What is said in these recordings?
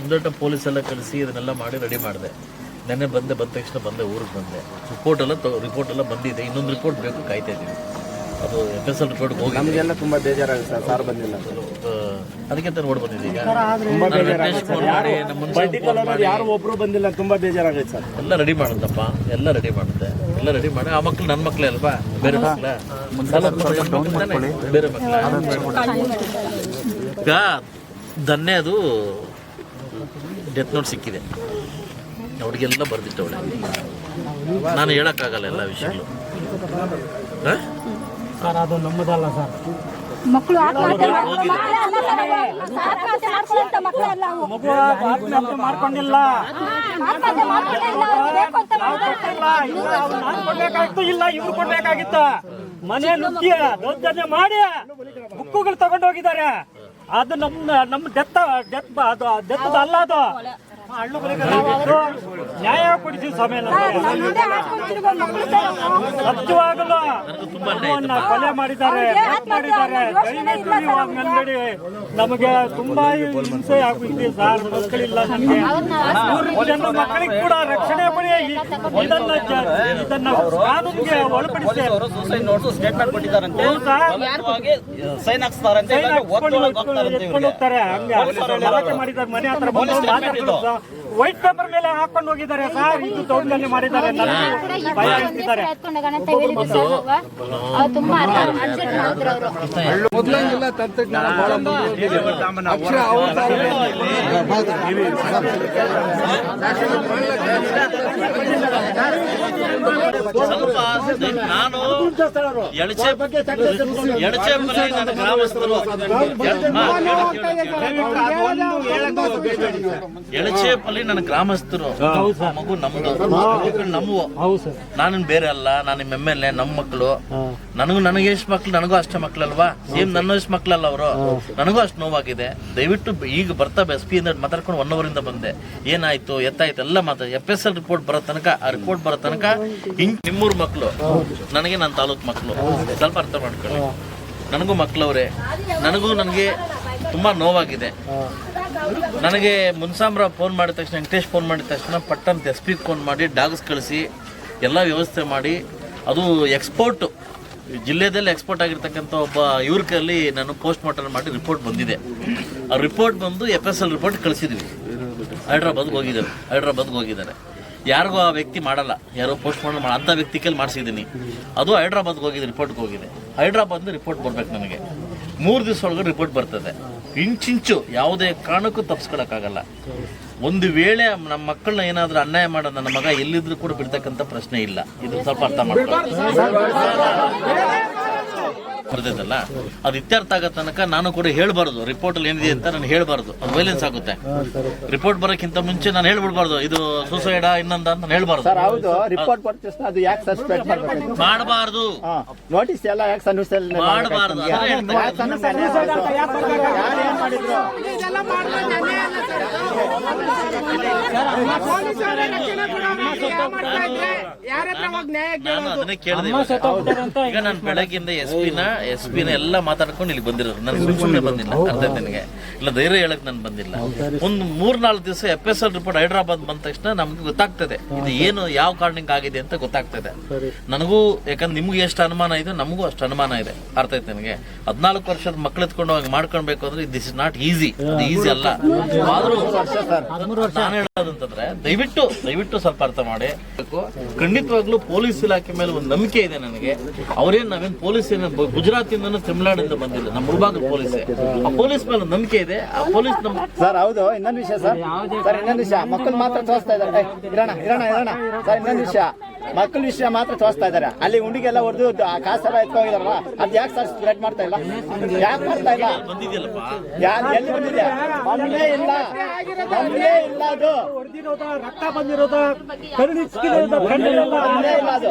ಮುಂದೋಟ police ಎಲ್ಲ ಕಳಿಸಿ ಇದನ್ನೆಲ್ಲ ಮಾಡಿ ರೆಡಿ ಮಾಡಿದೆ. ನೆನ್ನೆ ಬಂದೆ, ಬಂದ ತಕ್ಷಣ ಬಂದೆ, ಊರಿಗೆ ಬಂದೆ. ರಿಪೋರ್ಟ್ ಎಲ್ಲ ರಿಪೋರ್ಟ್ ಎಲ್ಲ ಬಂದಿದೆ. ಇನ್ನೊಂದು ರಿಪೋರ್ಟ್ ಬೇಕು ಕಾಯ್ತಾ ಇದ್ದೀವಿ ಅದು ಎಫ್ ಎಸ್ ಎಲ್ ರಿಪೋರ್ಟ್ಗೆ ಹೋಗಿ ನಮಗೆಲ್ಲ ತುಂಬ ಬೇಜಾರಾಗುತ್ತೆ ಸರ್ ಸಾರ್ ಬಂದಿಲ್ಲ. ಅದಕ್ಕೆ ಅಂತ ನೋಡಿ ಬಂದಿದ್ದೀವಿ ಈಗ ತುಂಬಾ ನಾನು ಬೇಜಾರಾಗುತ್ತೆ ವೆಂಕಟೇಶ್ ಫೋನ್ ಮಾಡಿ ನಮ್ಮ ಮುನ್ಸಿಪಲ್ ಪರ್ಟಿಕ್ಯುಲರ್ ಫೋನ್ ಯಾರು ಒಬ್ರು ಬಂದಿಲ್ಲ ತುಂಬಾ ಬೇಜಾರಾಗುತ್ತೆ ಸರ್. ಎಲ್ಲ ರೆಡಿ ಮಾಡುತ್ತಪ್ಪ ಎಲ್ಲ ರೆಡಿ ಮಾಡುತ್ತೆ ಎಲ್ಲ ರೆಡಿ ಮಾಡಿ. ಆ ಮಕ್ಳು ನನ್ನ ಮಕ್ಳೇ ಅಲ್ವಾ? ಬೇರೆ ಮಕ್ಳ? ಬೇರೆ ಮಕ್ಳು? ಈಗ ದನ್ನೆ ಅದು ಡೆತ್ ನೋಟ್ ಸಿಕ್ಕಿದೆ. ಅವ್ರಿಗೆಲ್ಲ ಬರ್ದಿಟ್ಟವಳೆ. ನಾನು ಹೇಳೋಕ್ಕಾಗಲ್ಲ ಎಲ್ಲ ವಿಷಯಗಳು. ಹ? ಸರ್ ಅದು ನಮ್ಮದಲ್ಲ ಸರ್. ಮಕ್ಕಳು. ಮಗು ಆತ್ಮಹತ್ಯೆ ಮಾಡ್ಕೊಂಡಿಲ್ಲ. ಇಲ್ಲ ಕೊಡ್ಬೇಕಾಗಿತ್ತು. ಇವ್ರು ಕೊಡ್ಬೇಕಾಗಿತ್ತ. ಮನೆ ನುಗ್ಗಿಯ ದೌರ್ಜನ್ಯ ಮಾಡಿ ಬುಕ್ಕುಗಳು ತಗೊಂಡೋಗಿದ್ದಾರೆ. ಅದು ನಮ್ಮ ನಮ್ಮ ಡೆತ್ ಡೆತ್ ಅದು ಡೆತ್ ಅಲ್ಲ ಅದು. ನ್ಯಾಯ ಕೊಡಿಸಿ ಸ್ವಾಮಿ. ಕೊಲೆ ಮಾಡಿದ್ದಾರೆ ಮಾಡಿದ್ದಾರೆ. ಅಂಗಡಿ ಯೋಚನೆ ಇಲ್ಲ ಸರ್ ನಮಗೆ. ತುಂಬಾ ಹಿಂಸೆ ಆಗ್ಬಿಟ್ಟಿದೆ ಸರ್. ಮಕ್ಕಳಿಲ್ಲ ನಮಗೆ. ಜನ ಮಕ್ಕಳಿಗೆ ಕೂಡ ರಕ್ಷಣೆ ಪಡಿ ಇದನ್ನ ಇದನ್ನ ಕಾನೂನಿಗೆ ಒಳಪಡಿಸಿ. ಅವರು ಸೂಸೈಡ್ ನೋಟ್ಸ್ ಸ್ಟೇಟ್ಮೆಂಟ್ ಕೊಟ್ಟಿದ್ದಾರಂತೆ. ಹೌದಾ? ಸೈನ್ ಹಾಕ್ಸ್ತಾರಂತೆ. ಹೋಗ್ತಾರೆ ಹಂಗೆ. ಮಾಡಿದ್ದಾರೆ. ಮನೆ ಹತ್ರ ಬಂದು ಮಾತಾಡ್ಕೊಂಡು ವೈಟ್ ಪೇಪರ್ ಮೇಲೆ ಹಾಕೊಂಡು ಹೋಗಿದ್ದಾರೆ ಸರ್ ಇದು ದೌರ್ಜನ್ಯ ಮಾಡಿದ್ದಾರೆ ಭಯ ಇಟ್ಟಿದ್ದಾರೆ ಮೊದಲಂಗಿಲ್ಲ ತಂತ್ರಜ್ಞಾನ ಬಹಳ ಮುಂದುವರೆದಿದೆ. ಅವ್ರ ಸ್ವಲ್ಪ ನಾನು ಎಳಚೆ ನನ್ನ ಗ್ರಾಮಸ್ಥರು. ಎಳಚೇಪಲ್ಲಿ ನನ್ನ ಗ್ರಾಮಸ್ಥರು. ಮಗು ನಮ್ದು. ಮಕ್ಕಳು ನಮ್ಮವು ನಾನು ಬೇರೆ ಅಲ್ಲ ನಾನು ನಿಮ್ಮ ಎಂ ಎಲ್ ಎ ನಮ್ಮ ಮಕ್ಕಳು ನನಗೂ ನನಗೆ ಎಷ್ಟು ಮಕ್ಳು ನನಗೂ ಅಷ್ಟೇ ಮಕ್ಳಲ್ವಾ? ಏನ್ ನನ್ನ ಎಷ್ಟು ಮಕ್ಳಲ್ಲ ಅವರು? ನನಗೂ ಅಷ್ಟು ನೋವಾಗಿದೆ. ದಯವಿಟ್ಟು ಈಗ ಬರ್ತಾ ಎಸ್ ಪಿ ಇಂದ ಮಾತಾಡ್ಕೊಂಡು ಒನ್ ಇಂದ ಬಂದೆ. ಏನಾಯ್ತು ಎತ್ತಾಯ್ತು ಎಲ್ಲ ಮಾತಾಡಿ. ಎಫ್ ಎಸ್ ಎಲ್ ರಿಪೋರ್ಟ್ ಬರೋ ತನಕ ರಿಪೋರ್ಟ್ ಬರೋ ತನಕ ಹಿಂಗೆ ನಿಮ್ಮೂರ್ ಮಕ್ಕಳು ನನಗೆ ನನ್ನ ತಾಲೂಕ್ ಮಕ್ಕಳು ಸ್ವಲ್ಪ ಅರ್ಥ ಮಾಡ್ಕೊಳ್ಳಿ. ನನಗೂ ಮಕ್ಕಳವ್ರೆ ನನಗೂ ನನಗೆ ತುಂಬ ನೋವಾಗಿದೆ. ನನಗೆ ಮುನ್ಸಾಮ್ರ ಫೋನ್ ಮಾಡಿದ ತಕ್ಷಣ, ವೆಂಕಟೇಶ್ ಫೋನ್ ಮಾಡಿದ ತಕ್ಷಣ ಪಟ್ಟಂತ ಎಸ್ ಪಿ ಫೋನ್ ಮಾಡಿ, ಡಾಗ್ಸ್ ಕಳಿಸಿ, ಎಲ್ಲ ವ್ಯವಸ್ಥೆ ಮಾಡಿ, ಅದು ಎಕ್ಸ್ಪೋರ್ಟು ಜಿಲ್ಲೆದಲ್ಲಿ ಎಕ್ಸ್ಪೋರ್ಟ್ ಆಗಿರ್ತಕ್ಕಂಥ ಒಬ್ಬ ಇವ್ರ ನಾನು ಪೋಸ್ಟ್ ಮಾರ್ಟಮ್ ಮಾಡಿ ರಿಪೋರ್ಟ್ ಬಂದಿದೆ. ಆ ರಿಪೋರ್ಟ್ ಬಂದು ಎಫ್ ಎಸ್ ಎಲ್ ರಿಪೋರ್ಟ್ ಕಳಿಸಿದ್ವಿ. ಹೈಡ್ರಾಬಾದ್ಗೆ ಹೋಗಿದ್ದಾರೆ ಹೈಡ್ರಾಬಾದ್ಗೆ ಹೋಗಿದ್ದಾರೆ. ಯಾರಿಗೂ ಆ ವ್ಯಕ್ತಿ ಮಾಡಲ್ಲ. ಯಾರೋ ಪೋಸ್ಟ್ ಮಾಡ ಅಂಥ ವ್ಯಕ್ತಿ ಕೈಲಿ ಮಾಡಿಸಿದ್ದೀನಿ. ಅದು ಹೈದ್ರಾಬಾದ್ಗೆ ಹೋಗಿದೆ ರಿಪೋರ್ಟ್ಗೆ ಹೋಗಿದೆ ಹೈದ್ರಾಬಾದ್ ರಿಪೋರ್ಟ್ ಬರ್ಬೇಕು ನನಗೆ. ಮೂರು ದಿವಸ ಒಳಗೆ ರಿಪೋರ್ಟ್ ಬರ್ತದೆ. ಇಂಚಿಂಚು ಯಾವುದೇ ಕಾರಣಕ್ಕೂ ತಪ್ಪಿಸ್ಕೊಳಕ್ಕಾಗಲ್ಲ ಒಂದು ವೇಳೆ ನಮ್ಮ ಮಕ್ಕಳನ್ನ ಏನಾದರೂ ಅನ್ಯಾಯ ಮಾಡೋದು ನನ್ನ ಮಗ ಎಲ್ಲಿದ್ರು ಕೂಡ ಬಿಡ್ತಕ್ಕಂಥ ಪ್ರಶ್ನೆ ಇಲ್ಲ. ಇದು ಸ್ವಲ್ಪ ಅರ್ಥ ಮಾಡ್ಕೊಳ್ಳಿ. ಬರ್ತಿದ್ದಲ್ಲ ಅದು ಇತ್ಯರ್ಥ ಆಗೋ ತನಕ ನಾನು ಕೂಡ ಹೇಳ್ಬಾರ್ದು. ರಿಪೋರ್ಟ್ ಅಲ್ಲಿ ಏನಿದೆ ಅಂತ ನಾನು ಹೇಳ್ಬಾರ್ದು. ಅದು ವೈಲೆನ್ಸ್ ಆಗುತ್ತೆ. ರಿಪೋರ್ಟ್ ಬರೋಕ್ಕಿಂತ ಮುಂಚೆ ನಾನು ಹೇಳ್ಬಿಡ್ಬಾರ್ದು. ಇದು ಸೂಸೈಡಾ ಇನ್ನೊಂದ ಅಂತ ನಾನು ಹೇಳ್ಬಾರ್ದು. ಸರ್ ಹೌದು. ರಿಪೋರ್ಟ್ ಬಂದ ತಕ್ಷಣ ಅದು ಯಾಕೆ ಸಸ್ಪೆಂಡ್ ಮಾಡಬೇಕು? ಮಾಡಬಾರ್ದು. ನೋಟಿಸ್ ಎಲ್ಲ ಯಾಕೆ ಸನ್ನಿಸಲ್ ಮಾಡಬಾರ್ದು. ಯಾರು ಏನ್ ಮಾಡಿದ್ರು? ನಾನು ಅದನ್ನೇ ಕೇಳಿದೆ ಈಗ ನಾನು ಬೆಳಗ್ಗಿಂದ ಎಸ್ ಪಿನ ಎಸ್ ಪಿನ ಎಲ್ಲ ಮಾತಾಡ್ಕೊಂಡು ಇಲ್ಲಿ ಬಂದಿರೋದು. ನಾನು ಸುಮ್ಮನೆ ಬಂದಿಲ್ಲ ಅರ್ಧ ನನಗೆ ಇಲ್ಲ ಧೈರ್ಯ ಹೇಳಕ್ ನಾನು ಬಂದಿಲ್ಲ. ಒಂದು ಮೂರ್ ನಾಲ್ಕು ದಿವಸ F S L report Hyderabad ಬಂದ ತಕ್ಷಣ ನಮ್ಗೆ ಗೊತ್ತಾಗ್ತದೆ. ಇದು ಏನು ಯಾವ ಕಾರಣಕ್ಕೆ ಆಗಿದೆ ಅಂತ ಗೊತ್ತಾಗ್ತದೆ. ನನಗೂ ಯಾಕಂದ್ರೆ ನಿಮ್ಗೆ ಎಷ್ಟು ಅನುಮಾನ ಇದೆ ನಮಗೂ ಅಷ್ಟು ಅನುಮಾನ ಇದೆ. ಅರ್ಥ ಆಯ್ತು ನನಗೆ ಹದಿನಾಲ್ಕು ವರ್ಷದ ಮಕ್ಳು ಎತ್ಕೊಂಡು ಹೋಗಿ ಮಾಡ್ಕೊಳ್ಬೇಕು ಅಂದ್ರೆ this is not easy easy ಅಲ್ಲ. ಆದ್ರೂ ನಾನು ಹೇಳೋದಂತಂದ್ರೆ ದಯವಿಟ್ಟು ದಯವಿಟ್ಟು ಸ್ವಲ್ಪ ಅರ್ಥ ಮಾಡಿ. ಖಂಡಿತವಾಗ್ಲೂ ಪೊಲೀಸ್ ಇಲಾಖೆ ಮೇಲೆ ಒಂದು ನಂಬಿಕೆ ಇದೆ ನನಗೆ. ಅವ್ರೇನು ನಾವೇನು ಪೊಲೀಸ್ ಏನ ಗುಜರಾತಿಂದ ತಮಿಳ್ನಾಡಿಂದ ಬಂದಿಲ್ಲ. ನಮ್ಮ ಮುಳಬಾಗ ಪೊಲೀಸ್. ಆ ಪೊಲೀಸ್ ಮೇಲೆ ನಂಬಿಕೆ ಇದೆ. ಆ ಪೊಲೀಸ್ ನಮ್ ಸರ್, ಹೌದು. ಇನ್ನೊಂದು ವಿಷಯ ಸರ್. ಸರ್, ಇನ್ನೊಂದು ವಿಷಯ. ಮಕ್ಕಳು ಮಾತ್ರ ತೋರಿಸ್ತಾ ಇದ್ದಾರೆ. ಇರೋಣ ಇರೋಣ ಇರೋಣ. ಸರ್, ಇನ್ನೊಂದು ವಿಷಯ. ಮಕ್ಕಳ ವಿಷಯ ಮಾತ್ರ ತೋರಿಸ್ತಾ ಇದ್ದಾರೆ. ಅಲ್ಲಿ ಉಂಡಿಗೆಲ್ಲ ಹೊಡೆದು ಕಾಸೆಲ್ಲ ಎತ್ಕೊಂಡಿದಾರಲ್ಲ ಅದ್ ಯಾಕೆ ಸರ್ ಸ್ಪ್ರೆಡ್ ಮಾಡ್ತಾ ಇಲ್ಲ? ಯಾಕೆ ಮಾಡ್ತಾ ಇಲ್ಲ? ಯಾರು ಎಲ್ಲಿ ಬಂದಿದೆ? ಬಂದೇ ಇಲ್ಲ. ಬಂದೇ ಇಲ್ಲ ಅದು. ರಕ್ತ ಬಂದಿರೋದು ಅದು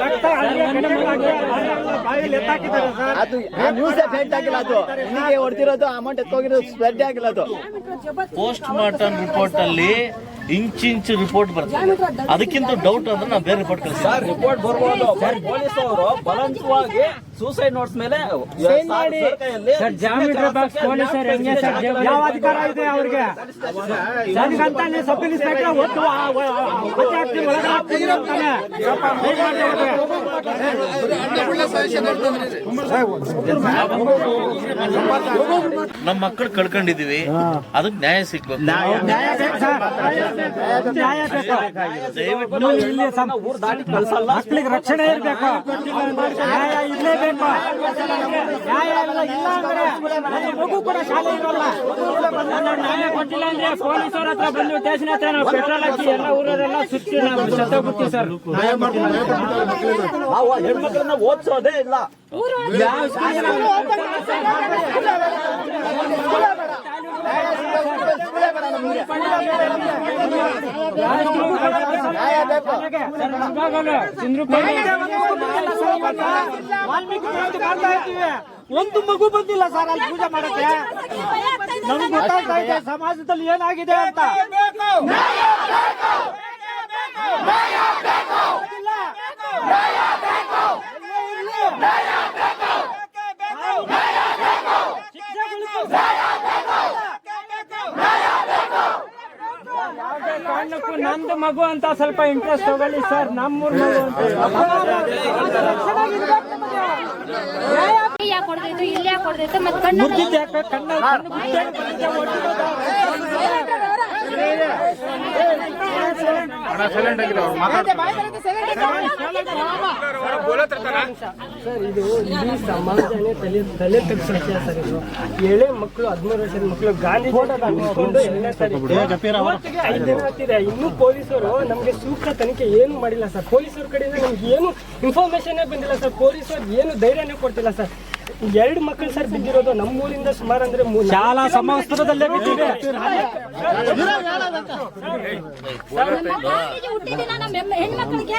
ರಕ್ತ ಅದು ನ್ಯೂಸ್ ಫೇಕ್ ಆಗಿಲ್ಲ ಅದು. ಹೊಡೆದಿರೋದು ಅಮೌಂಟ್ ಎತ್ತೋಗಿರೋದು ಸ್ಪ್ರೆಡ್ ಆಗಿಲ್ಲ ಅದು. ಪೋಸ್ಟ್ ಮಾರ್ಟಮ್ ರಿಪೋರ್ಟ್ ಅಲ್ಲಿ ಇಂಚಿಂಚು ರಿಪೋರ್ಟ್ ಬರುತ್ತೆ ಅದಕ್ಕಿಂತ ಡೌಟ್ ಅಂದ್ರೆ ನಾವು ಬೇರೆ ರಿಪೋರ್ಟ್ ಕಳಿಸ್ತೀವಿ ರಿಪೋರ್ಟ್ ಬರ್ಬೋದು. ಬಲವಂತವಾಗಿ ಸೂಸೈಡ್ ನೋಟ್ಸ್ ಮೇಲೆ ಸರ್ ಕೈಯಲ್ಲಿ ಪೊಲೀಸರು ಹೆಂಗೆ ಸರ್ ಯಾವ ಅಧಿಕಾರ ಇದೆ ಅವ್ರಿಗೆ ನನಗಂತಾನೆ ಸಬ್ ಇನ್ಸ್ಪೆಕ್ಟರ್ ಒತ್ತು ಆ- ಆ- ಆ- ಮತ್ತೆ ಹಾಕ್ತೀನಿ, ಒಳಗೆ ಹಾಕ್ತೀನಿ ಅಂತಾನೆ. ಏನ್ ಮಾಡ್ಲಿ ಅವ್ರಿಗೆ? ನಮ್ಮ ಮಕ್ಕಳು ಕಳ್ಕೊಂಡಿದೀವಿ ಅದಕ್ಕೆ ನ್ಯಾಯ ಸಿಗ್ಬೇಕು ನ್ಯಾಯ ಬೇಕು ನ್ಯಾಯ ಬೇಕು. ದಯವಿಟ್ಟು ಇಲ್ಲಿ ಊರ್ ದಾಟಿ ಕಳ್ಸಲ್ಲ ಮಕ್ಕಳಿಗೆ ರಕ್ಷಣೆ ಇರಬೇಕು ನ್ಯಾಯ ಇರ್ಲೇಬೇಕು ನ್ಯಾಯ ಇಲ್ಲ ಇಲ್ಲ ಅಂದ್ರೆ ನನ್ನ ಮಗು ಕೂಡ ಶಾಲೆ ಇರಲ್ಲ ನನ್ನ ನ್ಯಾಯ ಕೊಟ್ಟಿಲ್ಲ ಅಂದ್ರೆ ಪೊಲೀಸರ ಹತ್ರ ಬಂದು ಸ್ಟೇಷನ್ ಹತ್ರ ನಾವು ಪೆಟ್ರೋಲ್ ಹಾಕಿ ಎಲ್ಲ ಊರವರೆಲ್ಲ ಸುತ್ತಿ ನಾವು ಸತ್ತೋಗ್ಬಿಡ್ತೀವಿ ಸರ್ ನಾವು ಹೆಣ್ಮಕ್ಳನ್ನ ಓದಿಸೋದೇ ಇಲ್ಲ ಯಾವ ಸ್ಕೂಲಿಗೆ ಇರ್ತೀವಿ ಒಂದು ಮಗು ಬಂದಿಲ್ಲ ಸರ್ ಅಲ್ಲಿ ಪೂಜೆ ಮಾಡಕ್ಕೆ ನಮ್ಗೆ ಗೊತ್ತಾಗ್ತಾ ಇದೆ ಸಮಾಜದಲ್ಲಿ ಏನಾಗಿದೆ ಅಂತ ಯಾವುದೇ ಕಾರಣಕ್ಕೂ ನಂದು ಮಗು ಅಂತ ಸ್ವಲ್ಪ ಇಂಟ್ರೆಸ್ಟ್ ತಗೊಳ್ಳಿ ಸರ್ ನಮ್ಮೂರ್ ಮಗು ಅಂತ. ಯಾಕೆ? ಹೊಡೆದಿತ್ತು ಇಲ್ಲಿ ಯಾಕೆ ಹೊಡೆದಿತ್ತು ಮತ್ತೆ ಕಣ್ಣು ಕಣ್ಣ ಕಣ್ಣು. ಸರ್ ಇದು ಇಡೀ ಸಮಾಜನೇ ತಲೆ ತಲೆ ತಗ್ಸೋ ವಿಷಯ ಸರ್ ಇದು. ಎಳೆ ಮಕ್ಕಳು ಹದಿಮೂರು ವರ್ಷದ ಮಕ್ಕಳು ಗಾಂಧಿ ಆಗ್ತಿದೆ. ಇನ್ನೂ ಪೊಲೀಸರು ನಮಗೆ ಸೂಕ್ತ ತನಿಖೆ ಏನು ಮಾಡಿಲ್ಲ ಸರ್. ಪೊಲೀಸರ ಕಡೆಯಿಂದ ನಮ್ಗೆ ಏನು ಇನ್ಫಾರ್ಮೇಶನ್ ಬಂದಿಲ್ಲ ಸರ್. ಪೊಲೀಸರು ಏನು ಧೈರ್ಯನೇ ಕೊಡ್ತಿಲ್ಲ ಸರ್. ಎರಡು ಮಕ್ಕಳು ಸರ್ ಬಿದ್ದಿರೋದು ನಮ್ಮೂರಿಂದ ಸುಮಾರು ಅಂದ್ರೆ ಮೂರು ಶಾಲಾ ಸಮವಸ್ತ್ರದಲ್ಲೇ ಬಿದ್ದಿದೆ ಹೆಣ್ಮಕ್ಳಿಗೆ